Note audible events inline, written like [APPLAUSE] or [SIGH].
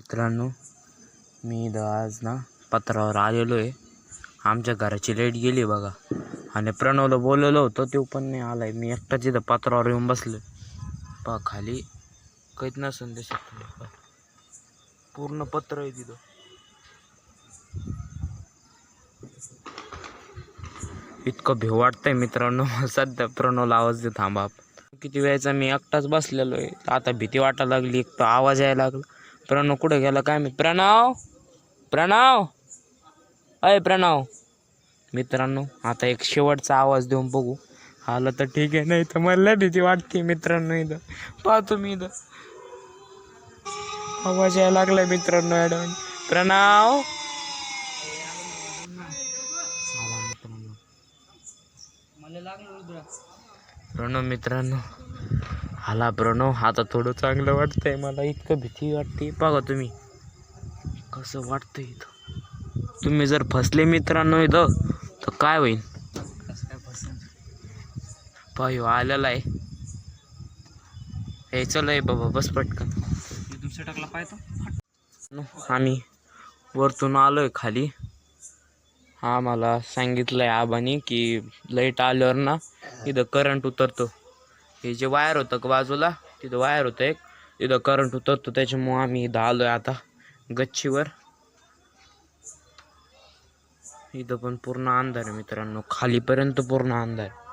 मित्रांनो मी इथं आज ना पत्रावर आलेलो आहे. आमच्या घराची लाइट गेली बघा. आणि प्रणवला बोलवलं होतं तो पण नाही आलाय. मी एकटाच इथं पत्रावर येऊन बसलो पहा खाली काहीच नसून दिसत पूर्ण पत्र आहे तिथं. इतकं भेव वाटतंय मित्रांनो. [LAUGHS] सध्या प्रणवला आवाज दे थांबा. किती वेळचा मी एकटाच बसलेलो आहे. आता भीती वाटायला लागली एक तर आवाज यायला लागला. प्रणव कुठे गेला? काय मी प्रणव? प्रणव? अय प्रणव. मित्रांनो आता एक शेवटचा आवाज देऊन बघू. आलं तर ठीक आहे नाही तर मला भीती वाटते मित्रांनो इथं. पाहतो मी इथं. आवाज यायला लागलाय मित्रांनो ॲडम प्रणव? प्रणव मित्रांनो आला प्रणव आता थोडं चांगलं वाटतंय मला इतकं भीती वाटते. बघा तुम्ही कसं वाटतं इथं. तुम्ही जर फसले मित्रांनो इथं तर काय होईल? पायो आलेला आहे. हे चल आहे बाबा बस पटकन. दुसऱ्या टाकला पाहतो. आम्ही वरतून आलोय खाली. हा मला सांगितलंय आबानी की लाइट आल्यावर ना इथं करंट उतरतो. हे जे वायर होतं का बाजूला तिथं वायर होतं एक. तिथं करंट उतरतो त्याच्यामुळं आम्ही इथं आलोय आता गच्चीवर. इथं पण पूर्ण अंधार आहे मित्रांनो खालीपर्यंत पूर्ण अंधार आहे.